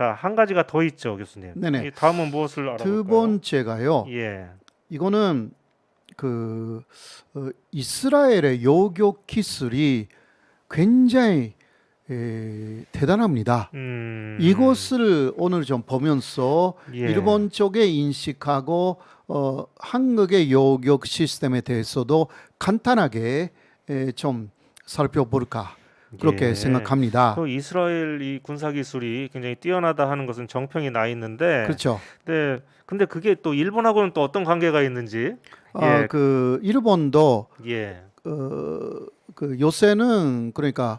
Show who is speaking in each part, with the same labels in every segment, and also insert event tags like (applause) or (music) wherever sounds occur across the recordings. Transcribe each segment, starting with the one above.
Speaker 1: 자, 한 가지가 더 있죠, 교수님.
Speaker 2: 네네.
Speaker 1: 이 다음은 무엇을 알아볼까요?
Speaker 2: 두 번째가요.
Speaker 1: 예.
Speaker 2: 이거는 그 어, 이스라엘의 요격 기술이 굉장히 에, 대단합니다.
Speaker 1: 음.
Speaker 2: 이것을 오늘 좀 보면서
Speaker 1: 예.
Speaker 2: 일본 쪽에 인식하고 어, 한국의 요격 시스템에 대해서도 간단하게 에, 좀 살펴볼까 그렇게
Speaker 1: 예.
Speaker 2: 생각합니다.
Speaker 1: 그 이스라엘 이 군사 기술이 굉장히 뛰어나다 하는 것은 정평이 나 있는데
Speaker 2: 그렇죠.
Speaker 1: 네. 근데 그게 또 일본하고는 또 어떤 관계가 있는지
Speaker 2: 아,
Speaker 1: 예.
Speaker 2: 그 일본도
Speaker 1: 예.
Speaker 2: 어, 그 요새는 그러니까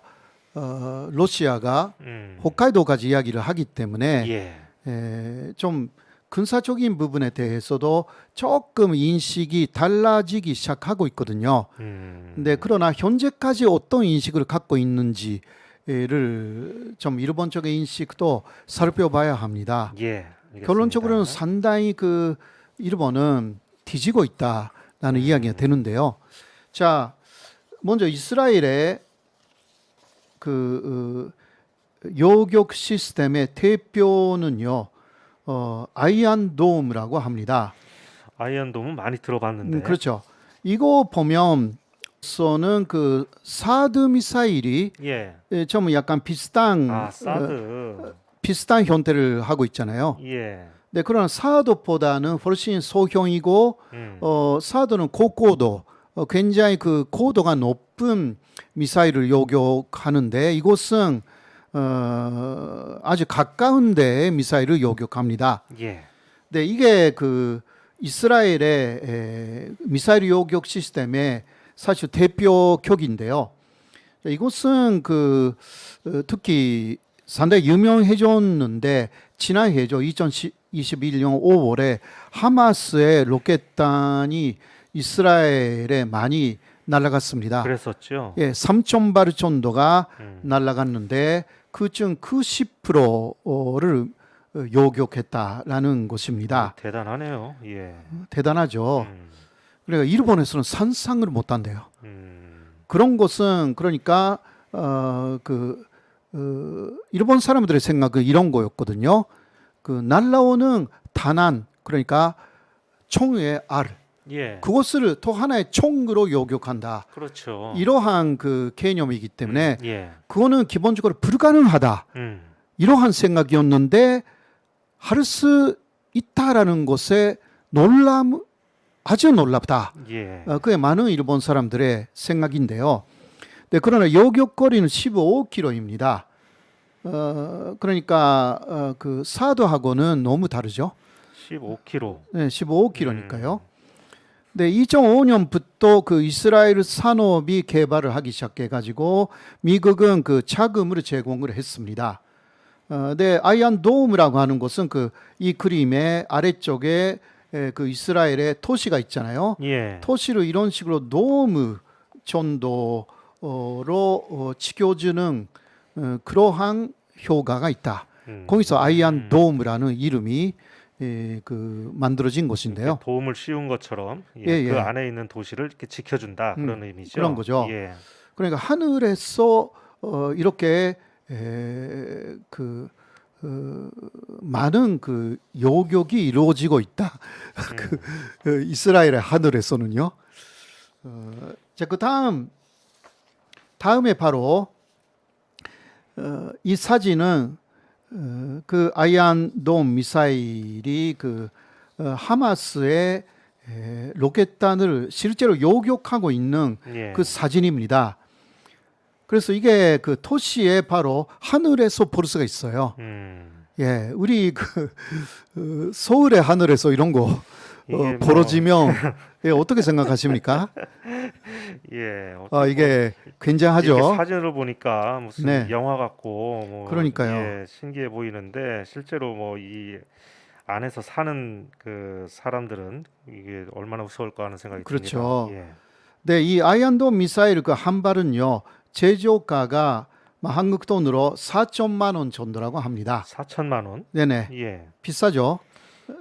Speaker 2: 어, 러시아가
Speaker 1: 음.
Speaker 2: 홋카이도까지 이야기를 하기 때문에
Speaker 1: 예.
Speaker 2: 에, 좀 군사적인 부분에 대해서도 조금 인식이 달라지기 시작하고 있거든요.
Speaker 1: 음.
Speaker 2: 근데 그러나 현재까지 어떤 인식을 갖고 있는지를 좀 일본 쪽의 인식도 살펴봐야 합니다.
Speaker 1: 예.
Speaker 2: 결론적으로는 상당히 그 일본은 뒤지고 있다라는 이야기가 되는데요. 자, 먼저 이스라엘의 그 어, 요격 시스템의 대표는요, 어, 아이안 도움이라고 합니다.
Speaker 1: 아이언 돔은 많이 들어봤는데.
Speaker 2: 음, 그렇죠. 이거 보면 서는 그 사드 미사일이
Speaker 1: 예.
Speaker 2: 예, 좀 약간 비슷한
Speaker 1: 아,
Speaker 2: 어,
Speaker 1: 사드.
Speaker 2: 비슷한 형태를 하고 있잖아요.
Speaker 1: 예.
Speaker 2: 네, 그러나 사드보다는 훨씬 소형이고
Speaker 1: 음.
Speaker 2: 어, 사드는 고고도 어, 굉장히 그 고도가 높은 미사일을 요격하는데 이곳은 어, 아주 가까운 데에 미사일을 요격합니다.
Speaker 1: 예.
Speaker 2: 네, 이게 그 이스라엘의 에, 미사일 요격 시스템의 사실 대표 격인데요. 자, 이곳은 그 어, 특히 상당히 유명해졌는데 지난 해죠 2021년 5월에 하마스의 로켓단이 이스라엘에 많이 날아갔습니다.
Speaker 1: 그랬었죠.
Speaker 2: 예, 3천 발 정도가
Speaker 1: 음.
Speaker 2: 날아갔는데 그중 90%를 요격했다라는 것입니다.
Speaker 1: 대단하네요. 예.
Speaker 2: 대단하죠.
Speaker 1: 음.
Speaker 2: 그러니까 일본에서는 상상을 못 한대요.
Speaker 1: 음.
Speaker 2: 그런 것은 그러니까 어그 어, 일본 사람들의 생각은 이런 거였거든요. 그 날라오는 단안 그러니까 총의 알
Speaker 1: 예.
Speaker 2: 그것을 또 하나의 총으로 요격한다.
Speaker 1: 그렇죠.
Speaker 2: 이러한 그 개념이기 때문에
Speaker 1: 예.
Speaker 2: 그거는 기본적으로 불가능하다.
Speaker 1: 음.
Speaker 2: 이러한 생각이었는데 할 수 있다라는 것에 놀람 아주 놀랍다.
Speaker 1: 예.
Speaker 2: 어, 그게 많은 일본 사람들의 생각인데요. 네, 그러나 요격거리는 15km입니다. 어, 그러니까 어, 그 사도하고는 너무 다르죠.
Speaker 1: 15km.
Speaker 2: 네, 15km니까요. 네, 2005년부터 그 이스라엘 산업이 개발을 하기 시작해 가지고 미국은 그 자금을 제공을 했습니다. 어, 네, 아이안 도움이라고 하는 것은 그 이 그림의 아래쪽에 에, 그 이스라엘의 토시가 있잖아요.
Speaker 1: 예.
Speaker 2: 토시를 이런 식으로 도움 정도로 어, 지켜주는 어, 그러한 효과가 있다.
Speaker 1: 음.
Speaker 2: 거기서 아이안 도움이라는 이름이 에, 그 만들어진 것인데요.
Speaker 1: 이렇게 도움을 씌운 것처럼 예,
Speaker 2: 예,
Speaker 1: 그
Speaker 2: 예.
Speaker 1: 안에 있는 도시를 이렇게 지켜준다
Speaker 2: 음,
Speaker 1: 그런 의미죠.
Speaker 2: 그런 거죠.
Speaker 1: 예.
Speaker 2: 그러니까 하늘에서 어, 이렇게 에, 그 어, 많은 그 요격이 이루어지고 있다. (laughs) 그 어, 이스라엘의 하늘에서는요. 어, 자, 그 다음 다음에 바로 어, 이 사진은 어, 그 아이안돔 미사일이 그 어, 하마스의 에, 로켓단을 실제로 요격하고 있는
Speaker 1: 예.
Speaker 2: 그 사진입니다. 그래서 이게 그 토시에 바로 하늘에서 볼 수가 있어요.
Speaker 1: 음.
Speaker 2: 예, 우리 그 어, 서울의 하늘에서 이런 거 어,
Speaker 1: 뭐-
Speaker 2: 벌어지면 (laughs) 예, 어떻게 생각하십니까? (laughs)
Speaker 1: 예.
Speaker 2: 아, 이게 굉장하죠.
Speaker 1: 이렇게 사진으로 보니까 무슨
Speaker 2: 네.
Speaker 1: 영화 같고 뭐
Speaker 2: 그러니까요.
Speaker 1: 예, 신기해 보이는데 실제로 뭐 이 안에서 사는 그 사람들은 이게 얼마나 무서울까 하는 생각이
Speaker 2: 그렇죠.
Speaker 1: 듭니다. 예.
Speaker 2: 네, 이 아이안돔 미사일 그 한 발은요 제조가가 뭐 한국 돈으로 4천만 원 정도라고 합니다.
Speaker 1: 4천만 원.
Speaker 2: 네네.
Speaker 1: 예.
Speaker 2: 비싸죠.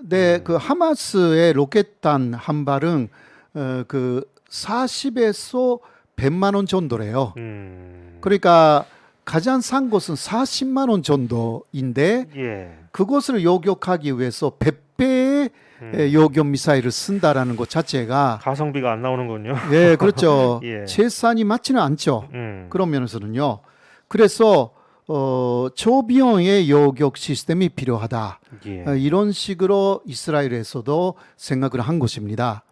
Speaker 2: 네,
Speaker 1: 음.
Speaker 2: 그 하마스의 로켓단 한 발은 어, 그 40에서 100만 원 정도래요.
Speaker 1: 음.
Speaker 2: 그러니까 가장 싼 곳은 40만 원 정도인데
Speaker 1: 예.
Speaker 2: 그것을 요격하기 위해서 100배의
Speaker 1: 음.
Speaker 2: 요격 미사일을 쓴다라는 것 자체가
Speaker 1: 가성비가 안 나오는군요.
Speaker 2: 예, 그렇죠. (laughs)
Speaker 1: 예.
Speaker 2: 최선이 맞지는 않죠.
Speaker 1: 음.
Speaker 2: 그런 면에서는요. 그래서 어, 초비용의 요격 시스템이 필요하다.
Speaker 1: 예.
Speaker 2: 어, 이런 식으로 이스라엘에서도 생각을 한 것입니다.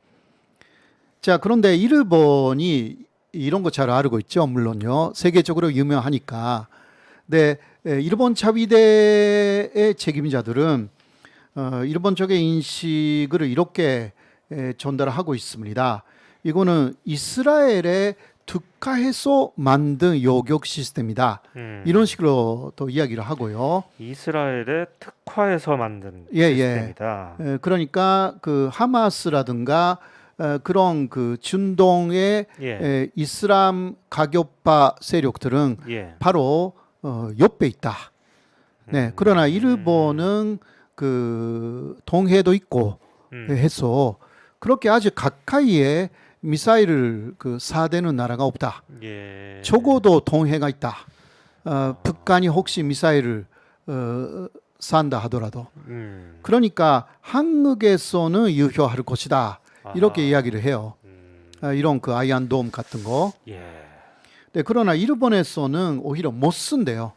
Speaker 2: 자, 그런데 일본이 이런 거 잘 알고 있죠. 물론요. 세계적으로 유명하니까. 근데 에, 일본 자위대의 책임자들은 어, 일본 쪽의 인식을 이렇게 에, 전달하고 있습니다. 이거는 이스라엘에 특화해서 만든 요격 시스템이다.
Speaker 1: 음.
Speaker 2: 이런 식으로 또 이야기를 하고요.
Speaker 1: 이스라엘에 특화해서 만든
Speaker 2: 예, 예.
Speaker 1: 시스템이다.
Speaker 2: 에, 그러니까 그 하마스라든가 에, 그런 그 중동의
Speaker 1: 예.
Speaker 2: 에, 이슬람 가교파 세력들은
Speaker 1: 예.
Speaker 2: 바로 어, 옆에 있다. 네.
Speaker 1: 음.
Speaker 2: 그러나 일본은 그 동해도 있고
Speaker 1: 음.
Speaker 2: 해서 그렇게 아주 가까이에 미사일을 그 쏴대는 나라가 없다.
Speaker 1: 예.
Speaker 2: 적어도 동해가 있다. 어, 북한이 혹시 미사일을 어, 쏜다 하더라도
Speaker 1: 음.
Speaker 2: 그러니까 한국에서는 유효할 것이다. 이렇게
Speaker 1: 아하.
Speaker 2: 이야기를 해요.
Speaker 1: 음.
Speaker 2: 아, 이런 그 아이언 돔 같은 거.
Speaker 1: 예.
Speaker 2: 네, 그러나 일본에서는 오히려 못 쓴대요.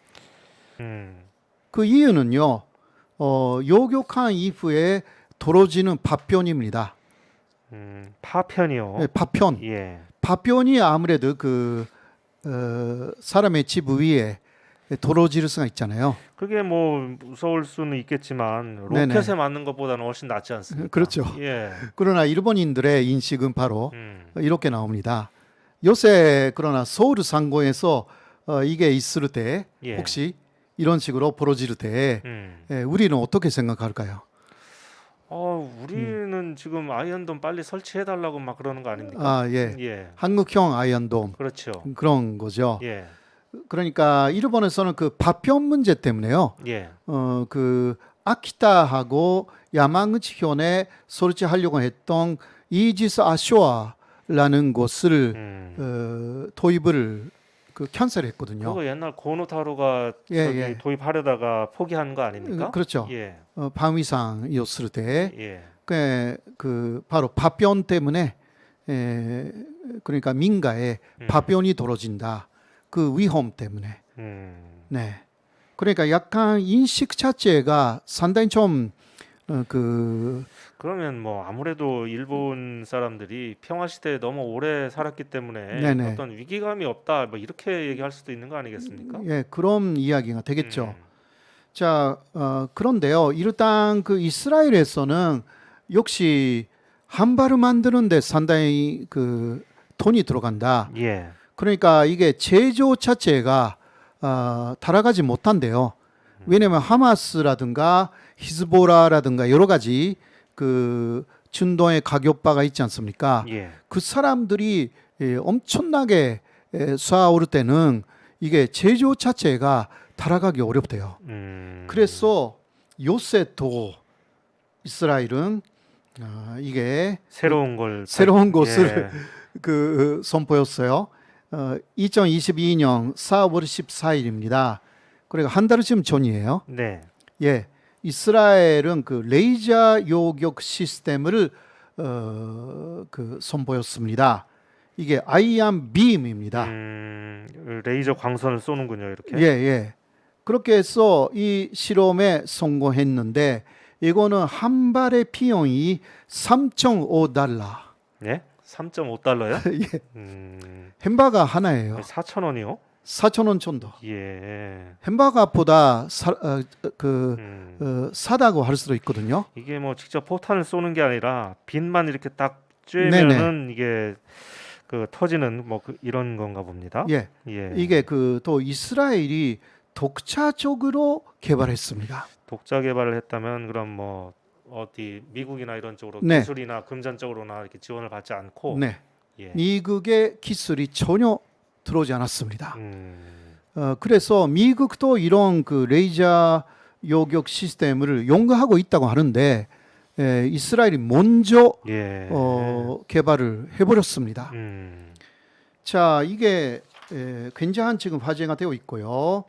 Speaker 1: 음.
Speaker 2: 그 이유는요. 어, 요격한 이후에 도로지는 파편입니다.
Speaker 1: 음. 파편이요.
Speaker 2: 네, 파편.
Speaker 1: 예.
Speaker 2: 파편이 아무래도 그 어, 사람의 집 위에 도로지를 수가 있잖아요.
Speaker 1: 그게 뭐 무서울 수는 있겠지만
Speaker 2: 네네.
Speaker 1: 로켓에 맞는 것보다는 훨씬 낫지 않습니까?
Speaker 2: 그렇죠.
Speaker 1: 예.
Speaker 2: 그러나 일본인들의 인식은 바로
Speaker 1: 음.
Speaker 2: 이렇게 나옵니다. 요새 그러나 서울 상공에서 어, 이게 있을 때
Speaker 1: 예.
Speaker 2: 혹시 이런 식으로 벌어질 때
Speaker 1: 음.
Speaker 2: 예, 우리는 어떻게 생각할까요?
Speaker 1: 어, 우리는 지금 아이언돔 빨리 설치해 달라고 막 그러는 거 아닙니까?
Speaker 2: 아 예,
Speaker 1: 예.
Speaker 2: 한국형 아이언돔
Speaker 1: 그렇죠.
Speaker 2: 그런 거죠.
Speaker 1: 예.
Speaker 2: 그러니까 일본에서는 그 파편 문제 때문에요.
Speaker 1: 예.
Speaker 2: 어 그 아키타하고 야마구치현에 설치하려고 했던 이지스 아쇼아라는 곳을
Speaker 1: 음.
Speaker 2: 어, 도입을 그 캔슬했거든요.
Speaker 1: 그거 옛날 고노타로가
Speaker 2: 예, 예.
Speaker 1: 도입하려다가 포기한 거 아닙니까?
Speaker 2: 음, 그렇죠.
Speaker 1: 예.
Speaker 2: 어, 방위상이었을 때,
Speaker 1: 예.
Speaker 2: 그, 그 바로 파편 때문에 에, 그러니까 민가에
Speaker 1: 음.
Speaker 2: 파편이 떨어진다. 그 위험 때문에.
Speaker 1: 음.
Speaker 2: 네. 그러니까 약간 인식 자체가 상당히 좀 어, 그,
Speaker 1: 그러면 뭐 아무래도 일본 사람들이 평화 시대에 너무 오래 살았기 때문에
Speaker 2: 네네.
Speaker 1: 어떤 위기감이 없다 뭐 이렇게 얘기할 수도 있는 거 아니겠습니까?
Speaker 2: 예, 그런 이야기가 되겠죠.
Speaker 1: 음.
Speaker 2: 자, 어, 그런데요. 일단 그 이스라엘에서는 역시 한 발을 만드는데 상당히 그 돈이 들어간다.
Speaker 1: 예.
Speaker 2: 그러니까 이게 제조 자체가 어, 달아가지 못한대요. 왜냐하면 하마스라든가 히즈보라라든가 여러 가지 그 중동의 가격바가 있지 않습니까?
Speaker 1: 예.
Speaker 2: 그 사람들이 예, 엄청나게 예, 쏴올 때는 이게 제조 자체가 달아가기 어렵대요.
Speaker 1: 음.
Speaker 2: 그래서 요새 또 이스라엘은 아, 이게
Speaker 1: 새로운 걸
Speaker 2: 새로운 것을
Speaker 1: 예. (laughs)
Speaker 2: 그 선보였어요. 어, 2022년 4월 14일입니다. 그러니까 한 달쯤 전이에요.
Speaker 1: 네.
Speaker 2: 예, 이스라엘은 그 레이저 요격 시스템을 어, 그 선보였습니다. 이게 아이암 빔입니다.
Speaker 1: 음, 레이저 광선을 쏘는군요, 이렇게.
Speaker 2: 예, 예. 그렇게 해서 이 실험에 성공했는데 이거는 한 발의 비용이 3.5달러.
Speaker 1: 예? 3.5달러요? (laughs)
Speaker 2: 예.
Speaker 1: 음.
Speaker 2: 햄버거 하나예요.
Speaker 1: 4,000원이요?
Speaker 2: 4천 원 정도.
Speaker 1: 예.
Speaker 2: 햄버거보다 사, 어, 그
Speaker 1: 음.
Speaker 2: 어, 사다고 할 수도 있거든요.
Speaker 1: 이게 뭐 직접 포탄을 쏘는 게 아니라 빈만 이렇게 딱 쬐면은 이게 그 터지는 뭐 그 이런 건가 봅니다.
Speaker 2: 예,
Speaker 1: 예.
Speaker 2: 이게 그 또 이스라엘이 독자적으로 개발했습니다.
Speaker 1: 독자 개발을 했다면 그럼 뭐 어디 미국이나 이런 쪽으로
Speaker 2: 네.
Speaker 1: 기술이나 금전 적으로나 이렇게 지원을 받지 않고
Speaker 2: 네,
Speaker 1: 예.
Speaker 2: 미국의 기술이 전혀 들어오지 않았습니다.
Speaker 1: 음.
Speaker 2: 어, 그래서 미국도 이런 그 레이저 요격 시스템을 연구하고 있다고 하는데 에, 이스라엘이 먼저
Speaker 1: 예.
Speaker 2: 어, 개발을 해버렸습니다.
Speaker 1: 음.
Speaker 2: 자, 이게 에, 굉장한 지금 화제가 되고 있고요.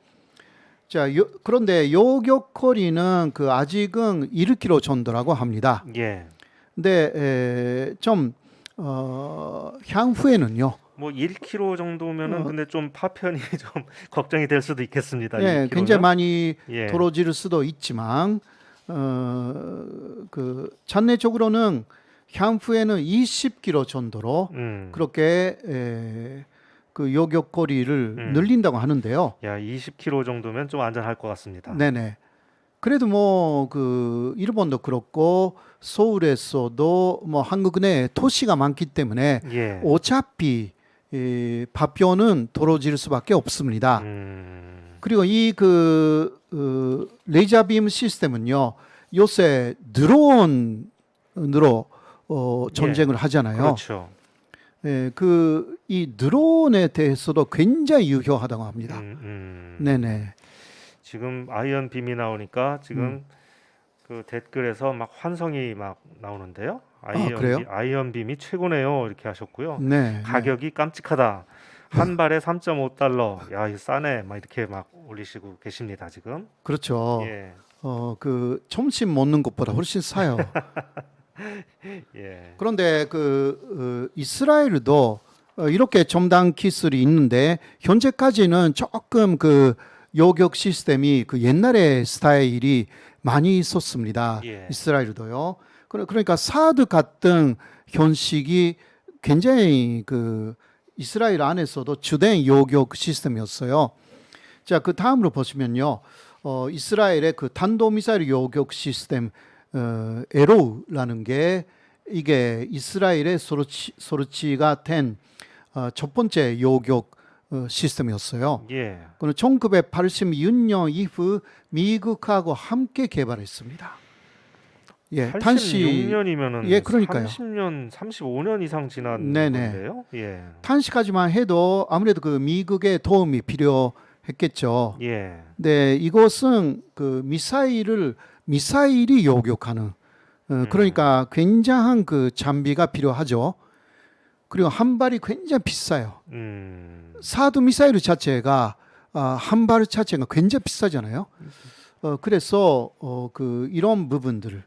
Speaker 2: 자, 요, 그런데 요격 거리는 그 아직은 1km 정도라고 합니다.
Speaker 1: 예.
Speaker 2: 근데 에, 좀 어, 향후에는요.
Speaker 1: 뭐 1km 정도면은
Speaker 2: 어.
Speaker 1: 근데 좀 파편이 (laughs) 좀 걱정이 될 수도 있겠습니다.
Speaker 2: 예,
Speaker 1: 1km 는.
Speaker 2: 굉장히 많이
Speaker 1: 예.
Speaker 2: 도로질 수도 있지만 어, 그 잔내적으로는 향후에는 20km 정도로
Speaker 1: 음.
Speaker 2: 그렇게 에, 그 요격 거리를
Speaker 1: 음.
Speaker 2: 늘린다고 하는데요.
Speaker 1: 야, 20km 정도면 좀 안전할 것 같습니다.
Speaker 2: 네네. 그래도 뭐 그 일본도 그렇고 서울에서도 뭐 한국 내 도시가 많기 때문에
Speaker 1: 예.
Speaker 2: 어차피 이 파편은 도로질 수밖에 없습니다.
Speaker 1: 음.
Speaker 2: 그리고 이그 어, 레이저빔 시스템은요 요새 드론으로 어, 전쟁을 하잖아요.
Speaker 1: 그렇죠.
Speaker 2: 예, 그 이 드론에 대해서도 굉장히 유효하다고 합니다.
Speaker 1: 음, 음.
Speaker 2: 네네.
Speaker 1: 지금 아이언 빔이 나오니까 지금
Speaker 2: 음.
Speaker 1: 그 댓글에서 막 환성이 막 나오는데요. 아이언
Speaker 2: 그래요?
Speaker 1: 빔, 아이언 빔이 최고네요. 이렇게 하셨고요.
Speaker 2: 네.
Speaker 1: 가격이 깜찍하다. 한 발에 3.5달러. 야, 이 싸네. 막 이렇게 막 올리시고 계십니다, 지금.
Speaker 2: 그렇죠.
Speaker 1: 예.
Speaker 2: 어, 그 점심 먹는 것보다 훨씬 싸요. (laughs)
Speaker 1: 예.
Speaker 2: 그런데 그 어, 이스라엘도 어, 이렇게 첨단 기술이 있는데 현재까지는 조금 그 요격 시스템이 그 옛날의 스타일이 많이 있었습니다.
Speaker 1: 예.
Speaker 2: 이스라엘도요. 그러- 그러니까 사드 같은 형식이 굉장히 그 이스라엘 안에서도 주된 요격 시스템이었어요. 자, 그 다음으로 보시면요. 어, 이스라엘의 그 탄도미사일 요격 시스템 어, 에로우라는 게 이게 이스라엘의 소르치, 소르치가 된 어, 첫 번째 요격 어, 시스템이었어요.
Speaker 1: 예.
Speaker 2: 그는 1986년 이후 미국하고 함께 개발했습니다. 예, 탄시
Speaker 1: 86년이면은
Speaker 2: 예, 그러니까요.
Speaker 1: 30년, 35년 이상 지난
Speaker 2: 네네.
Speaker 1: 건데요. 예.
Speaker 2: 탄시까지만 해도 아무래도 그 미국의 도움이 필요했겠죠.
Speaker 1: 예.
Speaker 2: 네, 이것은 그 미사일을 미사일이 요격하는 어, 그러니까 굉장한 그 장비가 필요하죠. 그리고 한 발이 굉장히 비싸요.
Speaker 1: 음.
Speaker 2: 사드 미사일 자체가 아, 한발 자체가 굉장히 비싸잖아요. 어, 그래서 어, 그 이런 부분들을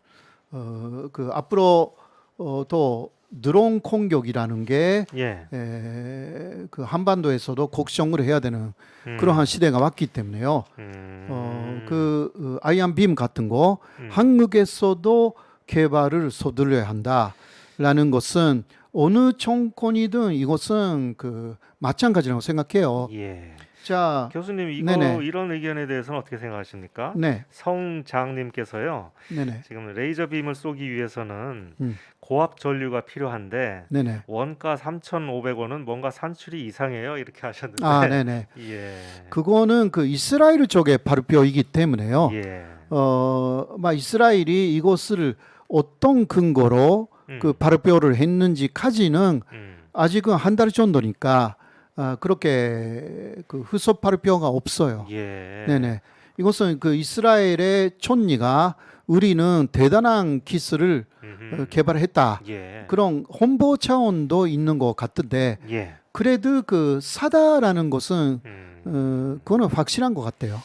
Speaker 2: 어, 그 앞으로 어, 또 드론 공격이라는 게
Speaker 1: 예.
Speaker 2: 에, 그 한반도에서도 걱정을 해야 되는
Speaker 1: 음.
Speaker 2: 그러한 시대가 왔기 때문에요.
Speaker 1: 음.
Speaker 2: 어, 그 어, 아이언 빔 같은 거
Speaker 1: 음.
Speaker 2: 한국에서도 개발을 서둘러야 한다라는 것은 어느 정권이든 이것은 그 마찬가지라고 생각해요.
Speaker 1: 예.
Speaker 2: 자,
Speaker 1: 교수님 이거
Speaker 2: 네네.
Speaker 1: 이런 의견에 대해서는 어떻게 생각하십니까?
Speaker 2: 네,
Speaker 1: 성장님께서요.
Speaker 2: 네네,
Speaker 1: 지금 레이저 빔을 쏘기 위해서는
Speaker 2: 음.
Speaker 1: 고압 전류가 필요한데
Speaker 2: 네네.
Speaker 1: 원가 3,500원은 뭔가 산출이 이상해요. 이렇게 하셨는데.
Speaker 2: 아, 네네. (laughs)
Speaker 1: 예.
Speaker 2: 그거는 그 이스라엘 쪽의 발표이기 때문에요.
Speaker 1: 예.
Speaker 2: 어, 막 이스라엘이 이것을 어떤 근거로
Speaker 1: 음.
Speaker 2: 그 발표를 했는지까지는
Speaker 1: 음.
Speaker 2: 아직은 한 달 정도니까 아, 그렇게 그 발표가 없어요.
Speaker 1: 예.
Speaker 2: 네네. 이것은 그 이스라엘의 촌리가 우리는 대단한 기술을
Speaker 1: 음흠.
Speaker 2: 어, 개발했다.
Speaker 1: 예.
Speaker 2: 그런 홍보 차원도 있는 것 같은데
Speaker 1: 예.
Speaker 2: 그래도 그 사다라는 것은
Speaker 1: 음.
Speaker 2: 어, 그거는 확실한 것 같아요.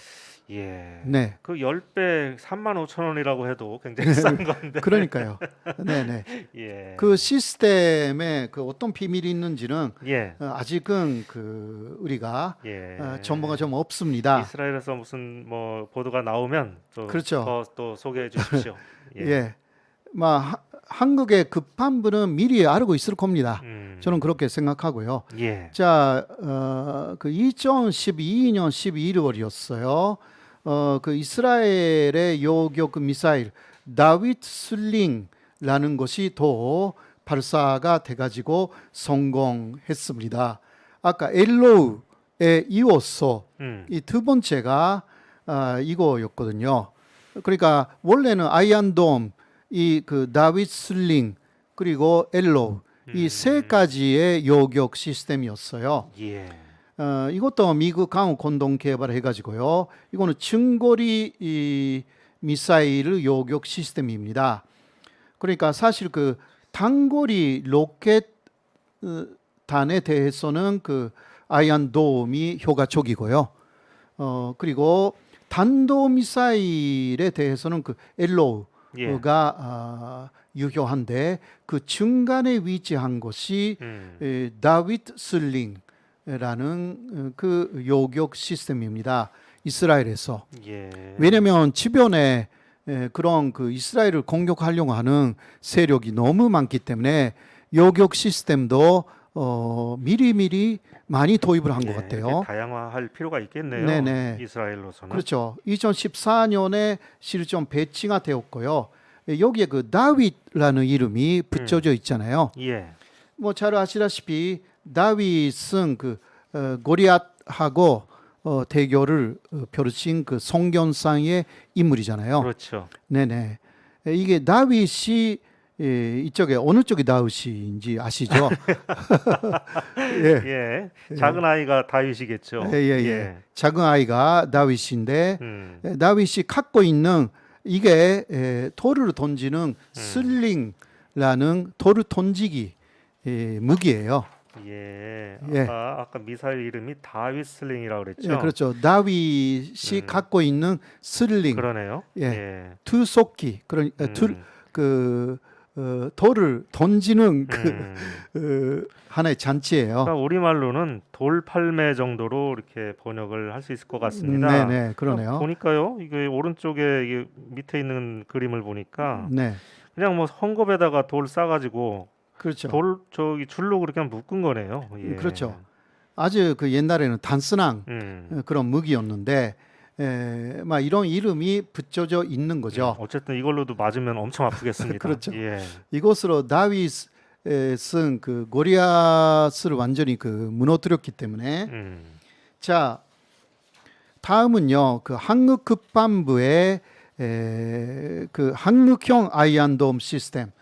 Speaker 1: 예.
Speaker 2: 네.
Speaker 1: 그 10배 3만 5천 원이라고 해도 굉장히 (laughs) 싼 건데.
Speaker 2: 그러니까요. 네네. (laughs)
Speaker 1: 예.
Speaker 2: 그 시스템에 그 어떤 비밀이 있는지는
Speaker 1: 예.
Speaker 2: 어, 아직은 그 우리가
Speaker 1: 예.
Speaker 2: 어, 정보가 좀 없습니다.
Speaker 1: 이스라엘에서 무슨 뭐 보도가 나오면 또
Speaker 2: 그렇죠.
Speaker 1: 더 또 소개해 주십시오. (laughs)
Speaker 2: 예. 막 하- 한국의 급한 분은 미리 알고 있을 겁니다.
Speaker 1: 음.
Speaker 2: 저는 그렇게 생각하고요.
Speaker 1: 예.
Speaker 2: 자, 어, 그 2012년 12월이었어요. 어, 그 이스라엘의 요격 미사일 다윗 슬링라는 것이 또 발사가 돼가지고 성공했습니다. 아까 엘로우에 이어서
Speaker 1: 음.
Speaker 2: 이두 번째가 아, 이거였거든요. 그러니까 원래는 아이언돔, 이 그 다윗 슬링 그리고 엘로우 이세 가지의 요격 시스템이었어요.
Speaker 1: 예.
Speaker 2: 어, 이것도 미국 강호 공동 개발해 가지고요. 이거는 중거리 이 미사일 요격 시스템입니다. 그러니까 사실 그 단거리 로켓 어, 단에 대해서는 그 아이언 돔이 효과적이고요. 어 그리고 단도 미사일에 대해서는 그 엘로우가
Speaker 1: 예.
Speaker 2: 아, 유효한데 그 중간에 위치한 것이
Speaker 1: 음.
Speaker 2: 에, 다윗 슬링 라는 어, 그 요격 시스템입니다. 이스라엘에서
Speaker 1: 예.
Speaker 2: 왜냐하면 주변에 에, 그런 그 이스라엘을 공격하려고 하는 세력이 너무 많기 때문에 요격 시스템도 어, 미리미리 많이 도입을 한것
Speaker 1: 예,
Speaker 2: 같아요.
Speaker 1: 다양화할 필요가 있겠네요.
Speaker 2: 네네.
Speaker 1: 이스라엘로서는.
Speaker 2: 그렇죠. 2014년에 실좀 배치가 되었고요. 에, 여기에 그 다윗라는 이름이 붙여져 있잖아요.
Speaker 1: 예.
Speaker 2: 뭐잘 아시다시피 다윗은 그 어, 고리앗하고 어, 대결을 어, 펼친 그 성경상의 인물이잖아요.
Speaker 1: 그렇죠.
Speaker 2: 네네. 에, 이게 다윗이 예, 이쪽에 어느 쪽이 다윗인지 아시죠? (laughs) (laughs) 예.
Speaker 1: 예. 작은 아이가 다윗이겠죠.
Speaker 2: 예, 예, 예. 작은 아이가 다윗인데
Speaker 1: 음.
Speaker 2: 에, 다윗이 갖고 있는 이게 에, 돌을 던지는 슬링라는 돌을 던지기 에, 무기예요.
Speaker 1: 예.
Speaker 2: 예.
Speaker 1: 아까 아까 미사일 이름이 다윗 슬링이라고 그랬죠.
Speaker 2: 예, 그렇죠. 다윗이
Speaker 1: 음.
Speaker 2: 갖고 있는 슬링,
Speaker 1: 그러네요.
Speaker 2: 예.
Speaker 1: 예.
Speaker 2: 투속기, 그런 어, 둘,
Speaker 1: 음.
Speaker 2: 그 어, 돌을 던지는 그
Speaker 1: 음.
Speaker 2: 어, 하나의 잔치예요.
Speaker 1: 그러니까 우리 말로는 돌팔매 정도로 이렇게 번역을 할 수 있을 것 같습니다.
Speaker 2: 음, 네네, 그러네요.
Speaker 1: 보니까요. 이게 오른쪽에 이게 밑에 있는 그림을 보니까
Speaker 2: 네,
Speaker 1: 그냥 뭐 헝겊에다가 돌 싸가지고
Speaker 2: 그렇죠.
Speaker 1: 돌 저기 줄로 그렇게 묶은 거네요. 예.
Speaker 2: 그렇죠. 아주 그 옛날에는 단순한
Speaker 1: 음.
Speaker 2: 어, 그런 무기였는데, 에, 막 이런 이름이 붙여져 있는 거죠.
Speaker 1: 음, 어쨌든 이걸로도 맞으면 엄청 아프겠습니다. (laughs)
Speaker 2: 그렇죠.
Speaker 1: 예.
Speaker 2: 이곳으로 다윗은 그 고리앗을 완전히 그 무너뜨렸기 때문에
Speaker 1: 음.
Speaker 2: 자 다음은요 그 한국 급반부의 에, 그 한국형 아이언돔 시스템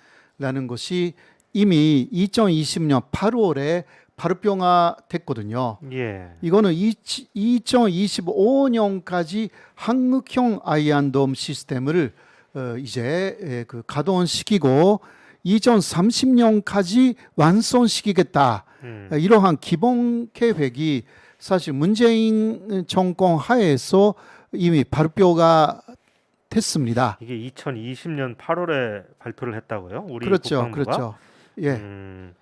Speaker 2: 라는 것이 이미 2020년 8월에 발표가 됐거든요.
Speaker 1: 예.
Speaker 2: 이거는 2025년까지 한국형 아이언돔 시스템을 어, 이제 에, 그 가동시키고 2030년까지 완성시키겠다.
Speaker 1: 음.
Speaker 2: 어, 이러한 기본 계획이 사실 문재인 정권 하에서 이미 발표가 됐습니다.
Speaker 1: 이게 2020년 8월에 발표를 했다고요? 우리
Speaker 2: 그렇죠,
Speaker 1: 국방부가?
Speaker 2: 그렇죠. 예,
Speaker 1: 음.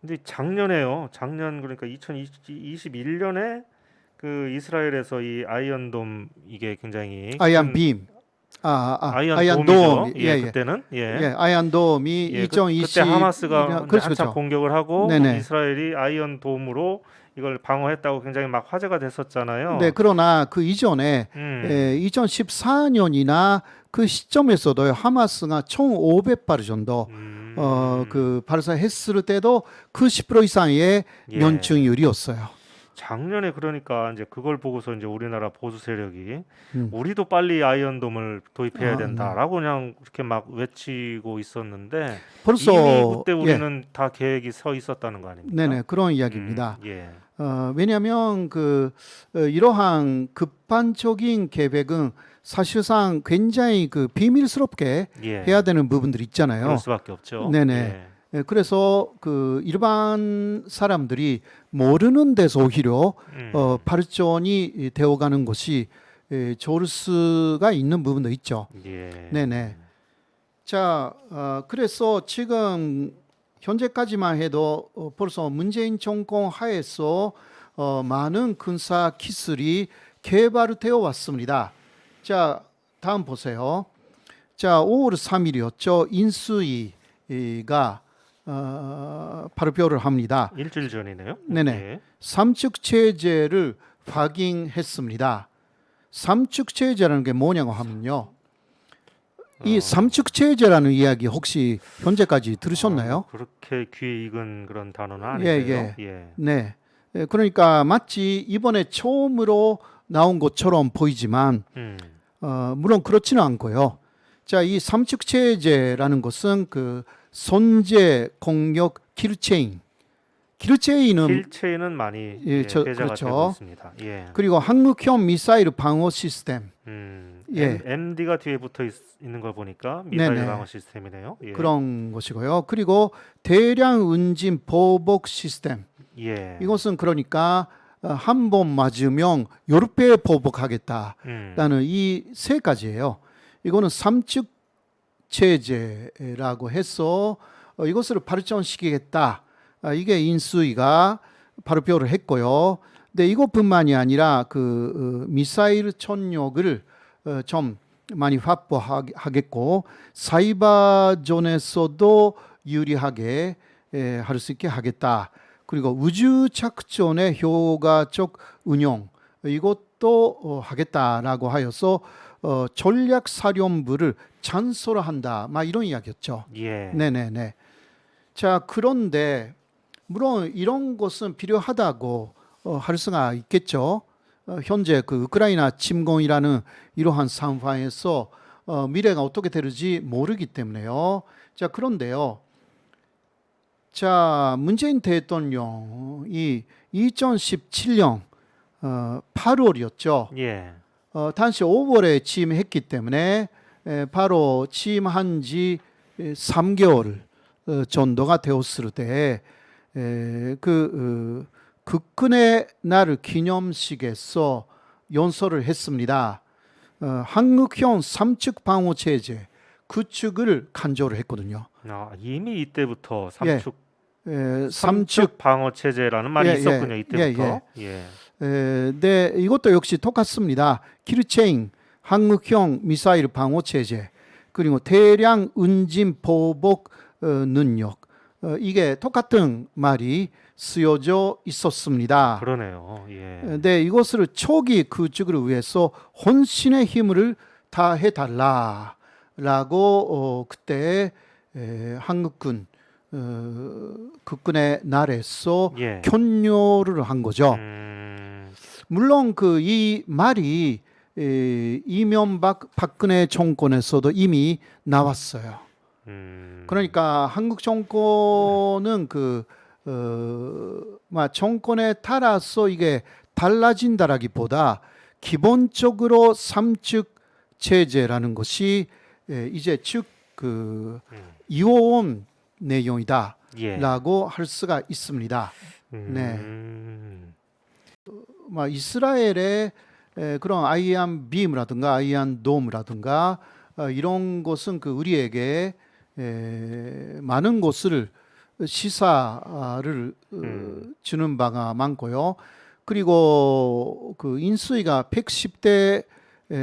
Speaker 1: 근데 작년에요. 작년 그러니까 2021년에 그 이스라엘에서 이 아이언돔 이게 굉장히
Speaker 2: 아이언
Speaker 1: 큰
Speaker 2: 빔, 아, 아,
Speaker 1: 아이언돔이죠.
Speaker 2: 아이언돔,
Speaker 1: 예, 그때는 예.
Speaker 2: 예, 아이언 돔이
Speaker 1: 예, 그,
Speaker 2: 2020
Speaker 1: 그 때 하마스가
Speaker 2: 그렇죠, 그렇죠.
Speaker 1: 공격을 하고
Speaker 2: 네네.
Speaker 1: 이스라엘이 아이언 돔으로 이걸 방어했다고 굉장히 막 화제가 됐었잖아요.
Speaker 2: 네, 그러나 그 이전에
Speaker 1: 음.
Speaker 2: 예, 2014년이나 그 시점에서도 하마스가 총 500발 정도
Speaker 1: 음.
Speaker 2: 어, 그 발사했을 때도 그 10% 이상의
Speaker 1: 예.
Speaker 2: 면충률이었어요.
Speaker 1: 작년에 그러니까 이제 그걸 보고서 이제 우리나라 보수 세력이
Speaker 2: 음.
Speaker 1: 우리도 빨리 아이언돔을 도입해야
Speaker 2: 아,
Speaker 1: 된다라고 그냥 그렇게 막 외치고 있었는데
Speaker 2: 벌써
Speaker 1: 이미 그때
Speaker 2: 예,
Speaker 1: 우리는 다 계획이 서 있었다는 거 아닙니까?
Speaker 2: 네네 그런 이야기입니다.
Speaker 1: 음, 예.
Speaker 2: 어, 왜냐하면 그 어, 이러한 급반적인 계획은 사실상 굉장히 그 비밀스럽게
Speaker 1: 예.
Speaker 2: 해야 되는 부분들이 있잖아요.
Speaker 1: 그럴 수밖에 없죠.
Speaker 2: 네네.
Speaker 1: 예.
Speaker 2: 예, 그래서 그 일반 사람들이 모르는 데서 오히려
Speaker 1: 음.
Speaker 2: 어, 발전이 되어가는 것이 예, 좋을 수가 있는 부분도 있죠.
Speaker 1: 예.
Speaker 2: 네네. 자, 어, 그래서 지금 현재까지만 해도 어, 벌써 문재인 정권 하에서 어, 많은 군사 기술이 개발되어 왔습니다. 자, 다음 보세요. 자, 5월 3일이었죠. 인수위가 어, 발표를 합니다.
Speaker 1: 일주일 전이네요.
Speaker 2: 네네.
Speaker 1: 예.
Speaker 2: 삼축 체제를 확인했습니다. 삼축 체제라는 게 뭐냐고 하면요. 이
Speaker 1: 어.
Speaker 2: 삼축 체제라는 이야기 혹시 현재까지 들으셨나요?
Speaker 1: 어, 그렇게 귀에 익은 그런 단어는
Speaker 2: 예,
Speaker 1: 아니에요. 예.
Speaker 2: 네. 예, 그러니까 마치 이번에 처음으로 나온 것처럼 보이지만
Speaker 1: 음.
Speaker 2: 어, 물론 그렇지는 않고요. 자, 이 삼축 체제라는 것은 그 선제 공격 킬체인 킬체인은
Speaker 1: 킬체인은 많이
Speaker 2: 예,
Speaker 1: 예,
Speaker 2: 저-
Speaker 1: 배제가
Speaker 2: 그렇죠.
Speaker 1: 있습니다. 예.
Speaker 2: 그리고 한국형 미사일 방어 시스템
Speaker 1: 음.
Speaker 2: 예.
Speaker 1: MD가 뒤에 붙어 있, 는걸 보니까 미사일
Speaker 2: 네네.
Speaker 1: 방어 시스템이네요. 예.
Speaker 2: 그런 것이고요. 그리고 대량 운진 보복 시스템
Speaker 1: 예.
Speaker 2: 이것은 그러니까 한 번 맞으면 여러 배 보복하겠다라는
Speaker 1: 음.
Speaker 2: 이 세 가지예요. 이거는 삼측 체제라고 해서 어, 이것을 발전시키겠다. 아, 이게 인수위가 발표를 했고요. 근데 이것뿐만이 아니라 그 어, 미사일 천력을 어, 좀 많이 확보하겠고 사이버존에서도 유리하게 예, 할수 있게 하겠다. 그리고 우주 착전의 효과적 운용 이것도 어, 하겠다라고 하여서 어, 전략 사령부를 잔소화한다. 막 이런 이야기였죠.
Speaker 1: 예.
Speaker 2: 네네네. 자 그런데 물론 이런 것은 필요하다고 어, 할 수가 있겠죠. 어, 현재 그 우크라이나 침공이라는 이러한 상황에서 어, 미래가 어떻게 되는지 모르기 때문에요. 자 그런데요. 자 문재인 대통령이 2017년 어, 8월이었죠.
Speaker 1: 예.
Speaker 2: 어, 당시 5월에 취임했기 때문에 에, 바로 취임한 지 3개월 어, 정도가 되었을 때, 에, 그 어, 국군의 날 기념식에서 연설을 했습니다. 어, 한국형 삼측 방어 체제 구축을 간조를 했거든요.
Speaker 1: 아, 이미 이때부터
Speaker 2: 예. 에, 삼측
Speaker 1: 삼축 방어 체제라는 말이
Speaker 2: 예,
Speaker 1: 있었군요.
Speaker 2: 예,
Speaker 1: 이때부터. 예.
Speaker 2: 에, 네, 이것도 역시 똑같습니다. 키르체인 한국형 미사일 방어 체제 그리고 대량 운진 보복 어, 능력 어, 이게 똑같은 말이 쓰여져 있었습니다.
Speaker 1: 그러네요. 예.
Speaker 2: 네, 이것을 초기 구축을 위해서 혼신의 힘을 다해 달라라고 어, 그때 에, 한국군 어, 국군의 날에서
Speaker 1: 예.
Speaker 2: 격려를 한 거죠.
Speaker 1: 음,
Speaker 2: 물론 그 이 말이 에, 이명박 박근혜 정권에서도 이미 나왔어요.
Speaker 1: 음.
Speaker 2: 그러니까 한국 정권은 그 어, 막 정권에 따라서 이게 달라진다라기보다 기본적으로 삼측 체제라는 것이 에, 이제 즉그
Speaker 1: 음.
Speaker 2: 이어온 내용이다라고
Speaker 1: 예.
Speaker 2: 할 수가 있습니다. 네.
Speaker 1: 음.
Speaker 2: 막 이스라엘의 에, 그런 아이안 빔이라든가 아이안 돔이라든가 어, 이런 것은 그 우리에게 에, 많은 것을 시사를 어,
Speaker 1: 음.
Speaker 2: 주는 바가 많고요. 그리고 그 인수위가 110대 에,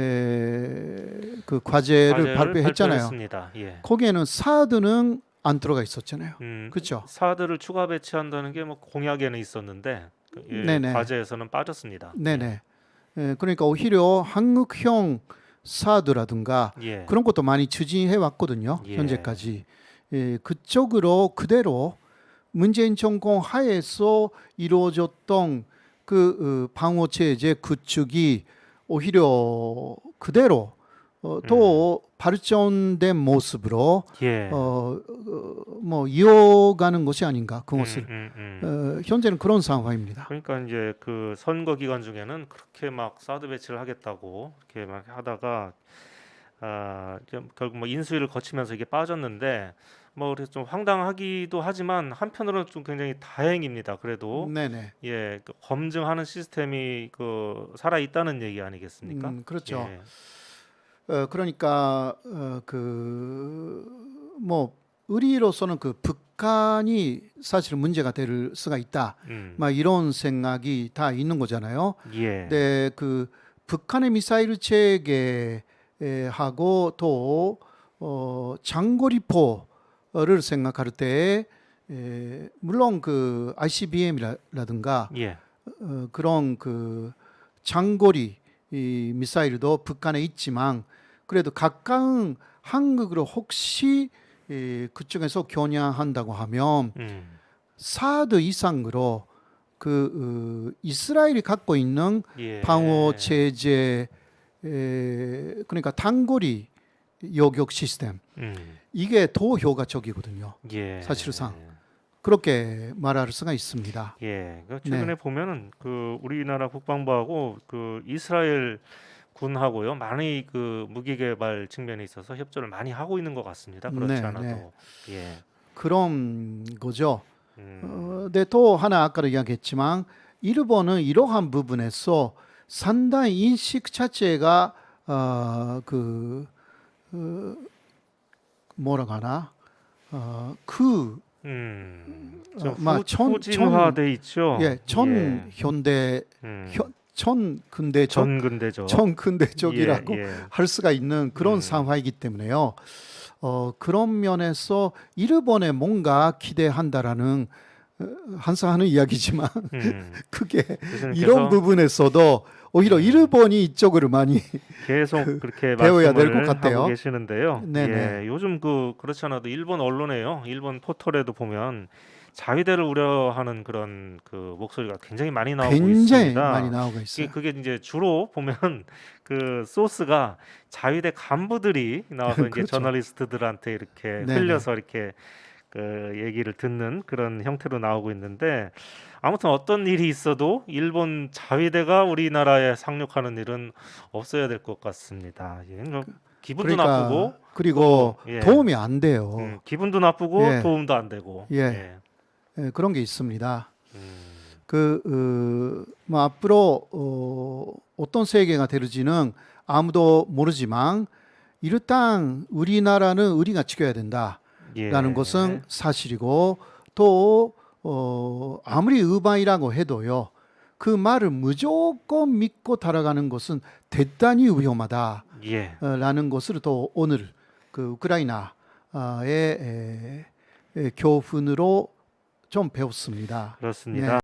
Speaker 2: 그 과제를,
Speaker 1: 과제를
Speaker 2: 발표했잖아요.
Speaker 1: 예.
Speaker 2: 거기에는 사드는 안 들어가 있었잖아요.
Speaker 1: 음,
Speaker 2: 그렇죠?
Speaker 1: 사드를 추가 배치한다는 게 뭐 공약에는 있었는데 그, 예. 과제에서는 빠졌습니다.
Speaker 2: 네네. 에, 그러니까 오히려 한국형 사드라든가
Speaker 1: 예.
Speaker 2: 그런 것도 많이 추진해 왔거든요.
Speaker 1: 예.
Speaker 2: 현재까지 예, 그쪽으로 그대로 문재인 정권 하에서 이루어졌던 그 어, 방어 체제 구축이 오히려 그대로 어, 또 발전된 모습으로
Speaker 1: 예.
Speaker 2: 어, 어, 뭐 이어가는 것이 아닌가 그것을
Speaker 1: 음, 음, 음.
Speaker 2: 어, 현재는 그런 상황입니다.
Speaker 1: 그러니까 이제 그 선거 기간 중에는 그렇게 막 사드 배치를 하겠다고 이렇게 막 하다가 아, 좀 결국 뭐 인수위를 거치면서 이게 빠졌는데 뭐 그래서 좀 황당하기도 하지만 한편으로는 좀 굉장히 다행입니다. 그래도
Speaker 2: 네네.
Speaker 1: 예, 그 검증하는 시스템이 그 살아 있다는 얘기 아니겠습니까?
Speaker 2: 음, 그렇죠.
Speaker 1: 예.
Speaker 2: 어, 그러니까 어, 그뭐 우리로서는 그 북한이 사실 문제가 될 수가 있다.
Speaker 1: 음.
Speaker 2: 막 이런 생각이 다 있는 거잖아요.
Speaker 1: 예.
Speaker 2: 근데 그 북한의 미사일 체계 하고 또 어, 장거리포를 생각할 때 에, 물론 그 ICBM이라든가
Speaker 1: 예.
Speaker 2: 어, 그런 그 장거리 이 미사일도 북한에 있지만 그래도 가까운 한국으로 혹시 이, 그쪽에서 겨냥한다고 하면
Speaker 1: 음.
Speaker 2: 사드 이상으로 그 어, 이스라엘이 갖고 있는
Speaker 1: 예.
Speaker 2: 방어 체제 에, 그러니까 단거리 요격 시스템
Speaker 1: 음.
Speaker 2: 이게 더 효과적이거든요.
Speaker 1: 예.
Speaker 2: 사실상. 그렇게 말할 수가 있습니다.
Speaker 1: 예. 그 최근에
Speaker 2: 네.
Speaker 1: 보면은 그 우리나라 국방부하고 그 이스라엘 군하고요 많이 그 무기 개발 측면에 있어서 협조를 많이 하고 있는 것 같습니다. 그렇지
Speaker 2: 네,
Speaker 1: 않아도
Speaker 2: 네.
Speaker 1: 예.
Speaker 2: 그런 거죠.
Speaker 1: 음.
Speaker 2: 어, 근데 또 하나 아까도 이야기했지만 일본은 이러한 부분에서 상당히 인식 자체가 어 그 어, 뭐라고 하나 어 그
Speaker 1: 음.
Speaker 2: 어, 좀막
Speaker 1: 후,
Speaker 2: 천-
Speaker 1: 후진화돼 있죠.
Speaker 2: 예, 전 현대
Speaker 1: 음.
Speaker 2: 현, 전 근대적
Speaker 1: 전근대죠.
Speaker 2: 전 근대적이라고
Speaker 1: 예, 예.
Speaker 2: 할 수가 있는 그런
Speaker 1: 음.
Speaker 2: 상황이기 때문에요. 어, 그런 면에서 일본에 뭔가 기대한다라는 어, 항상 하는 이야기지만
Speaker 1: 음. (laughs)
Speaker 2: 크게 이런 부분에서도 오히려
Speaker 1: 음.
Speaker 2: 일본이 이쪽으로 많이
Speaker 1: 계속 그렇게 (laughs)
Speaker 2: 배워야 될것
Speaker 1: 말씀을
Speaker 2: 같아요.
Speaker 1: 계시는데요.
Speaker 2: 네네.
Speaker 1: 예, 요즘 그 그렇지 않아도 일본 언론에요. 일본 포털에도 보면 자위대를 우려하는 그런 그 목소리가 굉장히 많이 나오고
Speaker 2: 굉장히
Speaker 1: 있습니다.
Speaker 2: 많이 나오고 있어요.
Speaker 1: 그게 이제 주로 보면 (laughs) 그 소스가 자위대 간부들이 나와서 이제
Speaker 2: 그렇죠.
Speaker 1: 저널리스트들한테 이렇게
Speaker 2: 네네.
Speaker 1: 흘려서 이렇게 그 얘기를 듣는 그런 형태로 나오고 있는데 아무튼 어떤 일이 있어도 일본 자위대가 우리나라에 상륙하는 일은 없어야 될 것 같습니다. 예, 뭐 기분도 나쁘고
Speaker 2: 그리고
Speaker 1: 예.
Speaker 2: 도움이 안 돼요.
Speaker 1: 음, 기분도 나쁘고
Speaker 2: 예.
Speaker 1: 도움도 안 되고
Speaker 2: 예. 예, 그런 게 있습니다.
Speaker 1: 음,
Speaker 2: 그, 어, 뭐 앞으로 어, 어떤 세계가 되는지는 아무도 모르지만 일단 우리나라는 우리가 지켜야 된다라는
Speaker 1: 예.
Speaker 2: 것은 사실이고 또 어, 아무리 의반이라고 해도요 그 말을 무조건 믿고 따라가는 것은 대단히 위험하다라는
Speaker 1: 예.
Speaker 2: 것을 또 오늘 그 우크라이나의 에, 에, 교훈으로 좀 배웠습니다.
Speaker 1: 그렇습니다.